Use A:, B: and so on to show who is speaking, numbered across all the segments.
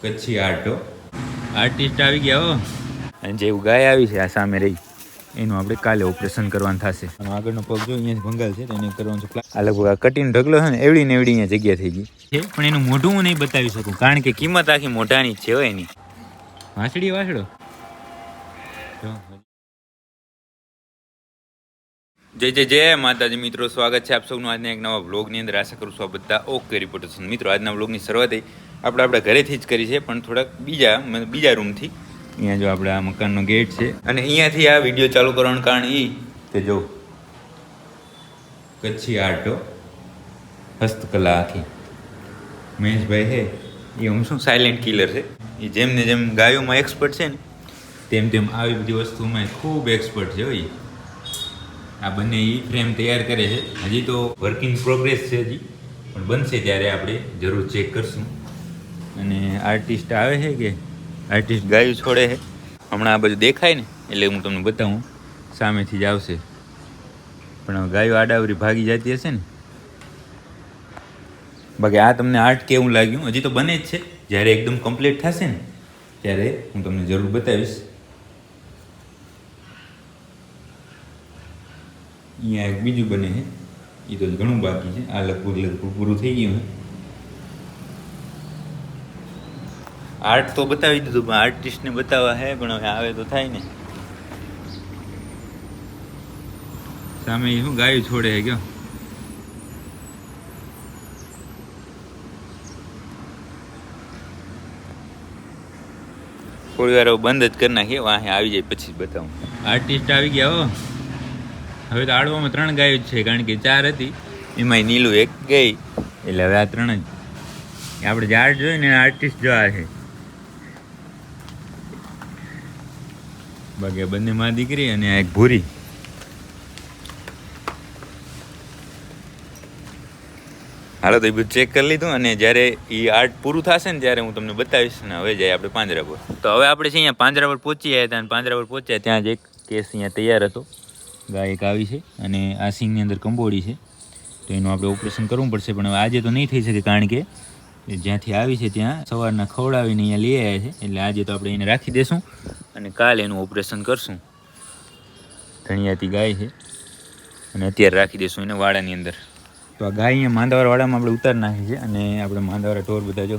A: Kutchi આર્ટો. Artist આવી ગયા હો. અને જે ગાય આવી છે આ સામે રહી એનું આપણે કાલે ઓપરેશન કરવાનું થશે. અને આગળનો પગ જો અહીંયા ભંગાલ છે તો એને કરવાનું છે આ લગભગ આ કટીને ઢગલો છે ને એવડી ને એવડી અહીંયા જગ્યા થઈ ગઈ. છે પણ એનું મોઢું હું નહીં બતાવી શકું કારણ કે કિંમત આખી મોઢાની જ છે હોય એની. વાંસળી વાસડો જો. જય જય જય માતાજી મિત્રો સ્વાગત છે આપ સૌનું આજના એક નવા બ્લોગની અંદર. આશા કરું છું આ બધા ઓકે રિપોર્ટર મિત્રો આજના બ્લોગની શરૂઆત એ આપણે આપણા ઘરેથી જ કરી છે, પણ થોડાક બીજા બીજા રૂમથી. અહીંયા જો આપણે આ મકાનનો ગેટ છે. અને અહીંયાથી આ વીડિયો ચાલુ કરવાનું કારણ એ કે જો, કચ્છી આર્ટો, હસ્તકલા આખી. મહેશભાઈ છે એ હું શું સાયલેન્ટ કિલર છે? એ જેમને જેમ ગાયોમાં એક્સપર્ટ છે ને, તેમ તેમ આવી બધી વસ્તુમાં ખૂબ એક્સપર્ટ છે ઈ. આ બંને એ ફ્રેમ તૈયાર કરે છે. હજી તો વર્કિંગ પ્રોગ્રેસ છે હજી, પણ બનશે ત્યારે આપણે જરૂર ચેક કરશું. અને આર્ટિસ્ટ આવે છે કે? આર્ટિસ્ટ ગાયું છોડે છે. હમણાં આ બધું દેખાય ને, એટલે હું તમને બતાવું. સામેથી જ આવશે. પણ ગાયો આડાવરી ભાગી જતી હશે ને. બાકી આ તમને આર્ટ કેવું લાગ્યું? હજી તો બને જ છે. જ્યારે એકદમ કમ્પ્લીટ થશે ને, ત્યારે હું તમને જરૂર બતાવીશ. અહીંયા એક બીજું બને છે. એ તો ઘણું બાકી છે. આ લગભગ લગભગ પૂરું થઈ ગયું છે. આર્ટ તો બતાવી દીધું, પણ આર્ટિસ્ટને બતાવવા હે, પણ હવે આવે તો થાય ને. સામે શું ગાયું છોડે હે ગયો થોડી વાર બંધ જ કરી નાખીએ વાહે, આવી જાય પછી બતાવું. આર્ટિસ્ટ આવી ગયા હો. હવે તો આડવામાં ત્રણ ગાયો જ છે, કારણ કે ચાર હતી. એમાંય નીલું એક ગઈ. એટલે હવે આ ત્રણ જ. આપણે જે આર્ટ જોઈએ ને આર્ટિસ્ટ જો આ છે. બાકી બંને માં દીકરી અને આ એક ભૂરી. હાલો તો એ બધું ચેક કરી લીધું અને જ્યારે એ આર્ટ પૂરું થશે ને ત્યારે હું તમને બતાવીશ ને હવે જાય આપણે પાંજરા પર તો હવે આપણે છે અહીંયા પાંજરા પર પહોંચી ગયા હતા અને પાંજરા પર પહોંચ્યા ત્યાં જ એક કેસ અહીંયા તૈયાર હતો. ગાય એક આવી છે અને આ સિંગની અંદર કંબોડી છે. તો એનું આપણે ઓપરેશન કરવું પડશે, પણ આજે તો નહીં થઈ શકે કારણ કે જ્યાંથી આવી છે ત્યાં સવારના ખવડાવીને અહીંયા લઈ આવ્યા છે. એટલે આજે તો આપણે એને રાખી દેશું અને કાલે એનું ઓપરેશન કરશું. ધણિયાતી ગાય છે. અને અત્યારે રાખી દેશું એને વાડાની અંદર. તો આ ગાય અહીંયા માંદાવાર વાડામાં આપણે ઉતાર નાખી છે અને આપણે માંદાવાળા ઢોર બધા જો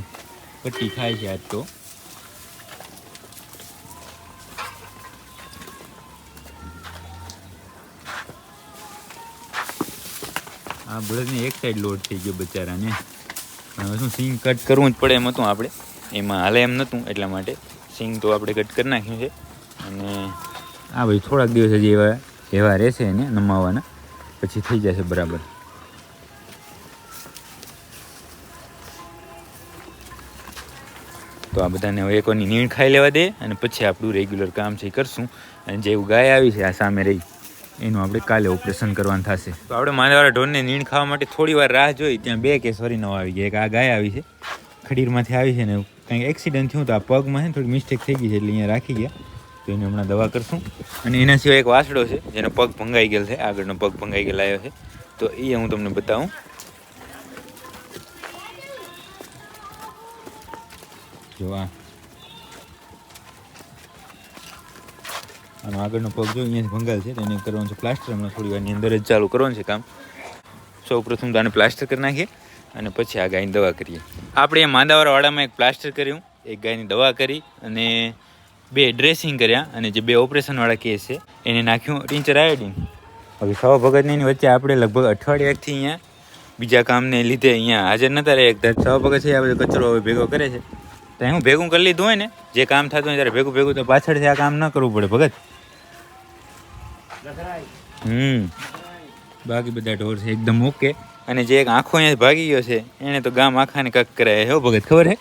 A: પટ્ટી ખાય છે આજ તો. આ બળદની એક સાઈડ લોડ થઈ ગયો બચારાને. હવે શું, સિંગ કટ કરવું જ પડે એમ હતું આપણે. એમાં હાલે એમ નહોતું એટલા માટે. સિંગ તો આપણે કટ કરી નાખ્યું છે. અને આ ભાઈ થોડાક દિવસ હજી એવા એવા રહેશે એને નમાવાના પછી થઈ જશે બરાબર. તો આ બધાને હવે એકોની નીણ ખાઈ લેવા દે અને પછી આપણું રેગ્યુલર કામ છે કરશું. અને જેવું ગાય આવી છે, આ સામે રહી. એનું આપણે કાલે ઓપરેશન કરવાનું થશે. તો આપણે માંદવાળા ઢોરને નીણ ખાવા માટે થોડી વાર રાહ જોઈ, ત્યાં બે કેસ વરી નવા આવી ગયા. એક આ ગાય આવી છે, ખડીરમાંથી આવી છે ને કંઈક એક્સિડન્ટ થયું તો આ પગમાં છે થોડી મિસ્ટેક થઈ ગઈ છે એટલે અહીંયા રાખી ગયા. તો એને હમણાં દવા કરશું. અને એના સિવાય એક વાસડો છે, જેનો પગ ભંગાઈ ગયેલ છે, આગળનો પગ ભંગાઈ ગયેલ આવ્યો છે. તો એ હું તમને બતાવું. જો આ. આનો આગળનો પગ જો અહીંયાથી ભંગાલ છે એને કરવાનું છે પ્લાસ્ટર હમણાં થોડી વારની અંદર જ ચાલુ કરવાનું છે કામ. સૌ પ્રથમ તો આને પ્લાસ્ટર કરી નાખીએ અને પછી આ ગાયની દવા કરીએ. આપણે એ માંદાવાળા એક પ્લાસ્ટર કર્યું. એક ગાયની દવા કરી અને બે ડ્રેસિંગ કર્યા અને જે બે ઓપરેશનવાળા કેસ છે, એને નાખ્યું ટીંચર આયોડિન હવે સવા ભગતની વચ્ચે આપણે લગભગ અઠવાડિયાથી અહીંયા બીજા કામને લીધે અહીંયા હાજર નતા રહે એક સવા ભગત છે, આ બધો કચરો હવે ભેગો કરે છે. તો હું ભેગું કરી લીધું હોય ને, જે કામ થતું હોય ત્યારે ભેગું ભેગું તો પાછળથી આ કામ ન કરવું પડે ભગત. હમ. બાકી બધા ઢોર છે એકદમ ઓકે. અને જે એક આંખો અહીંયા ભાગી ગયો છે, એને તો ગામ આખાને કક કરાય. હો ભગત, ખબર હે?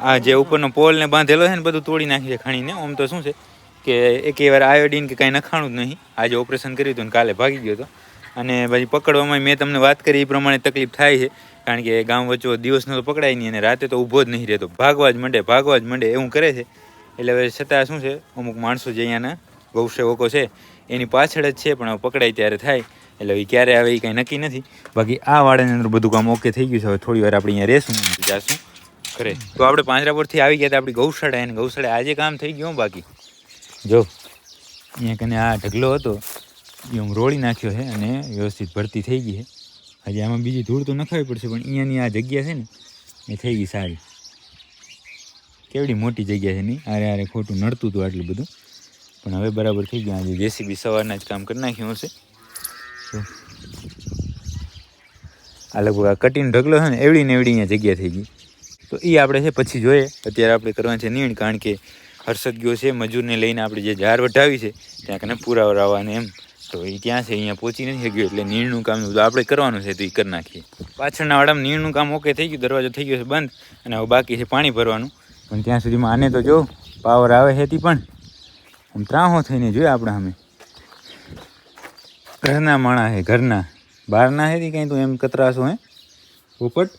A: આ જે ઉપરનો પોલ ને બાંધેલો છે ને, બધું તોડી નાખ્યું છે ખાણીને. આમ તો શું છે કે એક વાર આયોડીન કે કાંઈ નખાણું જ નહીં. આજે ઓપરેશન કર્યું હતું ને કાલે ભાગી ગયો હતો. અને પછી પકડવામાં મેં તમને વાત કરી, એ પ્રમાણે તકલીફ થાય છે. કારણ કે ગામ વચ્ચે દિવસનો તો પકડાય નહીં અને રાતે તો ઊભો જ નહીં રહેતો. ભાગવા જ મંડે, ભાગવા જ મંડે, એવું કરે છે. એટલે હવે છતાં શું છે? અમુક માણસો જે અહીંયાના ગૌસેવકો છે, એની પાછળ જ છે, પણ હવે પકડાય ત્યારે થાય. એટલે એ ક્યારે આવે એ કાંઈ નક્કી નથી. બાકી આ વાડાની અંદર બધું કામ ઓકે થઈ ગયું છે. હવે થોડી વાર આપણે અહીંયા રહેશું જાશું. ખરે તો આપણે પાંજરા પરથી આવી ગયા હતા, આપણી ગૌશાળા એને. ગૌશાળા આજે કામ થઈ ગયું બાકી. જો, અહીંયા કને આ ઢગલો હતો, એ હું રોળી નાખ્યો છે અને વ્યવસ્થિત ભરતી થઈ ગઈ છે. હજી આમાં બીજી ધૂળ તો નખાવી પડશે, પણ અહીંયાની આ જગ્યા છે ને, એ થઈ ગઈ સારી. કેવડી મોટી જગ્યા છે નહીં આરે આરે ખોટું નડતું હતું આટલું બધું. પણ હવે બરાબર થઈ ગયું. આજે જેસીબી સવારના જ કામ કરી નાખ્યું હશે. આ લગભગ આ કટીન ઢગલો છે ને, એવડી ને એવડી અહીંયા જગ્યા થઈ ગઈ. તો એ આપણે છે પછી જોઈએ. અત્યારે આપણે કરવાનું છે નીણ, કારણ કે હર્ષદ ગયો છે, મજૂરને લઈને આપણે જે ઝાર વટાવી છે, ત્યાં કને પુરાવરાવાને એમ. તો એ ત્યાં છે, અહીંયા પહોંચી નથી શક્યો. એટલે નીણનું કામ આપણે કરવાનું છે, તો એ કરી નાખીએ. પાછળના વાડામાં નીણનું કામ ઓકે થઈ ગયું, દરવાજો થઈ ગયો છે બંધ, અને હવે બાકી છે પાણી ભરવાનું. પણ ત્યાં સુધીમાં આને તો જો પાવર આવે હેતી પણ. આમ ત્રાહો થઈને જોયા આપણે અમે ઘરના માણા હે, ઘરના. બહારના હેતી કંઈ તું એમ કતરાશો હે? પોપટ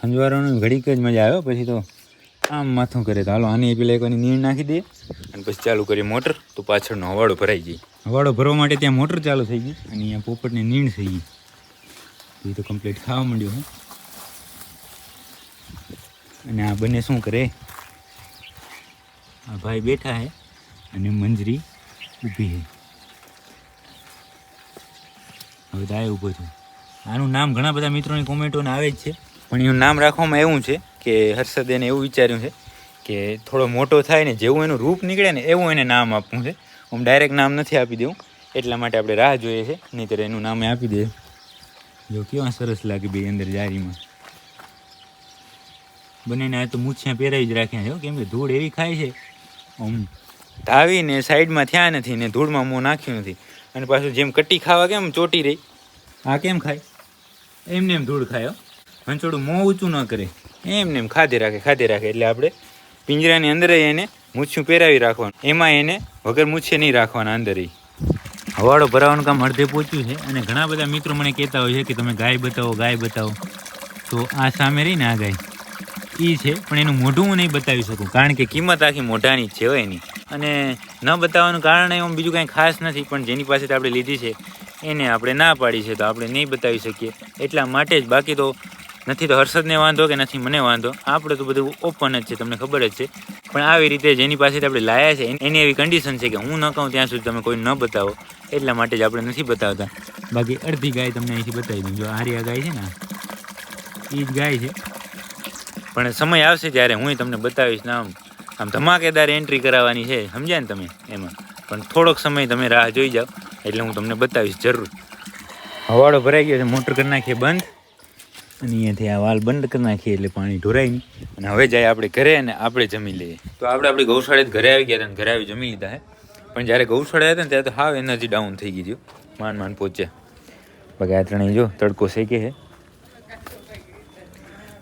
A: સંજવારોનું ઘડીક જ મજા આવ્યો પછી તો આમ માથું કરે તો હાલો આની પેલા એકવાની નીર નાખી દે અને પછી ચાલુ કરીએ મોટર, તો પાછળનો હવાડો ભરાઈ ગઈ હવાડો ભરવા માટે ત્યાં મોટર ચાલુ થઈ ગઈ અને અહીંયા પોપટની નીણ થઈ ગઈ. એ તો કમ્પ્લીટ ખાવા માંડ્યો હું. અને આ બંને શું કરે? આ ભાઈ બેઠા હે અને મંજરી ઊભી હે. હવે દાય ઊભો છું. આનું નામ ઘણા બધા મિત્રોની કોમેન્ટોને આવે જ છે. પણ એનું નામ રાખવામાં એવું છે કે હર્ષદ એને એવું વિચાર્યું છે કે થોડો મોટો થાય ને જેવું એનું રૂપ નીકળે ને એવું એને નામ આપવું છે. હું ડાયરેક્ટ નામ નથી આપી દેવું. એટલા માટે આપણે રાહ જોઈએ છે. નહીંતર એનું નામે આપી દે. જો કેવા સરસ લાગે બે અંદર જારીમાં. બંનેને આ તો મૂછિયા પહેરાવી જ રાખ્યા છે કેમ કે ધૂળ એવી ખાય છે. આમ ધાવીને સાઈડમાં થયા નથી ને ધૂળમાં મોં નાખ્યું નથી. અને પાછું જેમ કટ્ટી ખાવા કેમ ચોટી રહી? આ કેમ ખાય? એમને એમ ધૂળ ખાય હો. હંચોડું મોં ઊંચું ન કરે. એમને એમ ખાધે રાખે ખાધે રાખે. એટલે આપણે પિંજરાની અંદર એને મૂછ્યું પહેરાવી રાખવાનું. એમાં એને વગર મૂછે નહીં રાખવાના અંદર હવાડો ભરાવાનું કામ અડધે પહોંચ્યું છે. અને ઘણા બધા મિત્રો મને કહેતા હોય છે કે તમે ગાય બતાવો ગાય બતાવો. તો આ સામે રહીને આ ગાય. એ છે, પણ એનું મોઢું હું નહીં બતાવી શકું, કારણ કે કિંમત આખી મોઢાની જ છે હોય એની. અને ન બતાવવાનું કારણ એમ બીજું કાંઈ ખાસ નથી, પણ જેની પાસેથી આપણે લીધી છે, એને આપણે ના પાડી છે, તો આપણે નહીં બતાવી શકીએ. એટલા માટે જ બાકી તો નથી તો હર્ષદને વાંધો કે નથી મને વાંધો. આપણે તો બધું ઓપન જ છે, તમને ખબર જ છે. પણ આવી રીતે જેની પાસેથી આપણે લાયા છે, એની એવી કન્ડિશન છે કે હું ન કહું ત્યાં સુધી તમે કોઈ ન બતાવો. એટલા માટે જ આપણે નથી બતાવતા. બાકી અડધી ગાય તમને અહીંથી બતાવી દઉં. જો આર્યા ગાય છે ને એ જ ગાય છે. પણ સમય આવશે ત્યારે હું તમને બતાવીશ ને આમ. આમ ધમાકેદાર એન્ટ્રી કરાવવાની છે, સમજ્યા ને તમે એમાં? પણ થોડોક સમય તમે રાહ જોઈ જાઓ, એટલે હું તમને બતાવીશ જરૂર. હવાડો ભરાઈ ગયો છે, મોટર કરી નાખીએ બંધ. અને અહીંયાથી આ વાલ બંધ કરી નાખીએ એટલે પાણી ઢોરાય નહીં. અને હવે જાય આપણે ઘરે અને આપણે જમી લઈએ. તો આપણે આપણી ગૌશાળે ઘરે આવી ગયા હતા ઘરે આવી જમી લીધા હે. પણ જ્યારે ગૌશાળા હતા ને ત્યારે તો હાવ એનર્જી ડાઉન થઈ ગઈ ગયું માંડ માંડ પહોંચ્યા. આ ત્રણેય જો તડકો શેકે છે.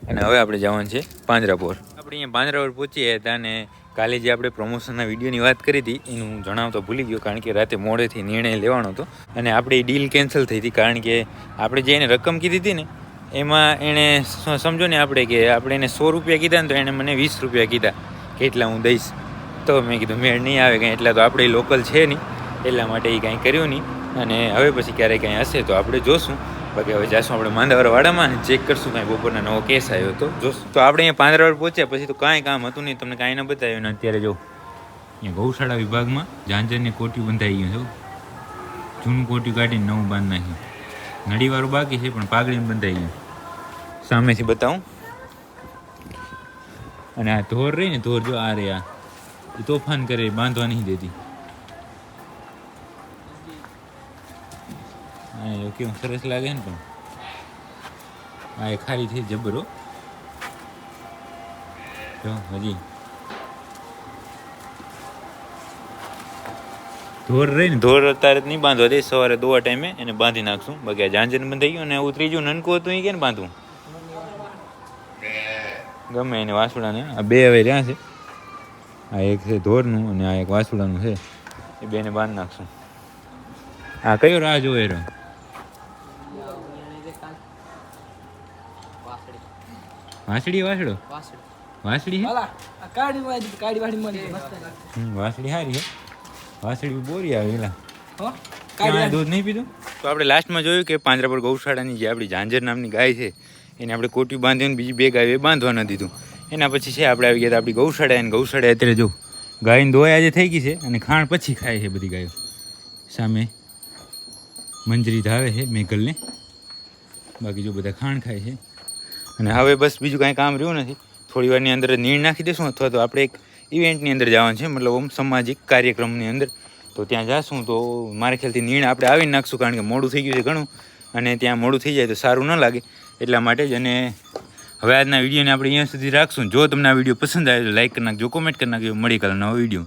A: અને હવે આપણે જવાનું છે પાંજરાપોર આપણે અહીંયા પાંજરાપોર પહોંચીએ અને કાલે જે આપણે પ્રમોશનના વિડીયોની વાત કરી હતી, એનું જણાવતો ભૂલી ગયો કારણ કે રાતે મોડેથી નિર્ણય લેવાનો હતો અને આપણે ડીલ કેન્સલ થઈ હતી કારણ કે આપણે જે એને રકમ કીધી હતી ને, એમાં એણે સમજો ને આપણે કે આપણે એને સો રૂપિયા કીધા ને તો એણે મને વીસ રૂપિયા કીધા કે એટલા હું દઈશ. તો મેં કીધું, મેળ નહીં આવે કંઈ, એટલા તો આપણે લોકલ છે નહીં. એટલા માટે એ કાંઈ કર્યું નહીં અને હવે પછી ક્યારેય કાંઈ હશે તો આપણે જોશું. બાકી હવે જઈશું આપણે માંદાવાળા વાડામાં અને ચેક કરશું કાંઈ બપોરના નવો કેસ આવ્યો તો. જોશું. તો આપણે અહીંયા પાંદરાવાડ પહોંચ્યા પછી તો કાંઈ કામ હતું નહીં. તમને કાંઈ ન બતાવ્યું ને અત્યારે જો, અહીંયા ગૌશાળા વિભાગમાં ઝાંઝરની કોટી બંધાઈ ગયું છે જૂનું કોટી કાઢીને નવું બાંધ નાખ્યું. નડીવાળું બાકી છે પણ પાઘડીને બંધાઈ ગયું. સામેથી બતાવું. અને આ ધોર રહી ને ધોર જો આ રે આ. તોફાન કરે બાંધવા નહીં દેતી. હા કેવું, સરસ લાગે ને પણ. આ એ ખારી થઈ જબરો જો, હજી. ધોર રહી ને, ધોર અત્યારે નહીં બાંધવા દે સવારે દોવા ટાઈમે એને બાંધી નાખશું. બાકી ઝાંઝર બંધાઈ ગયું ને એવું ત્રીજું નનકું હતું એ કેને બાંધવું? ગમે એને વાસુડાને આ બે હવે રહ્યા છે. આ એક છે ધોરનું અને આ એક વાસુડાનું છે. એ બેને બાંધી નાખશું. આ કયો રાહ જોવે રહ્યો? વાસડી વાસળો? વાસડી હે?
B: મને
A: હમ, વાસડી સારી હે. વાસળી બોરી આવી એલા.
B: હો?
A: કાંઈ દૂધ નહીં પીધું? તો આપણે લાસ્ટમાં જોયું કે પાંજરાપુર ગૌશાળાની જે આપણી ઝાંઝર નામની ગાય છે એને આપણે કોટી બાંધીને બીજી બે ગાય બાંધવા ન દીધું. એના પછી છે આપણે આવી ગયા આપણી ગૌશાળા એને ગૌશાળા અત્યારે જો ગાયની દોય આજે થઈ ગઈ છે અને ખાણ પછી ખાય છે બધી ગાયો. સામે મંજરી ધાવે છે મેઘલને. બાકી જો બધા ખાણ ખાય છે. અને હવે બસ બીજું કાંઈ કામ રહ્યું નથી. થોડી વારની અંદર નીણ નાખી દેશું અથવા તો આપણે એક ઇવેન્ટની અંદર જવાનું છે, મતલબ આમ સામાજિક કાર્યક્રમની અંદર. તો ત્યાં જઈશું તો મારા ખ્યાલથી નીણ આપણે આવી નાખશું, કારણ કે મોડું થઈ ગયું છે ઘણું. અને ત્યાં મોડું થઈ જાય તો સારું ન લાગે, એટલા માટે જ. અને હવે આજના વિડીયોને આપણે અહીંયા સુધી રાખશું. જો તમને આ વીડિયો પસંદ આવે તો લાઈક કરી નાખજો કોમેન્ટ કરી નાખજો મળી કાલે નવો વીડિયો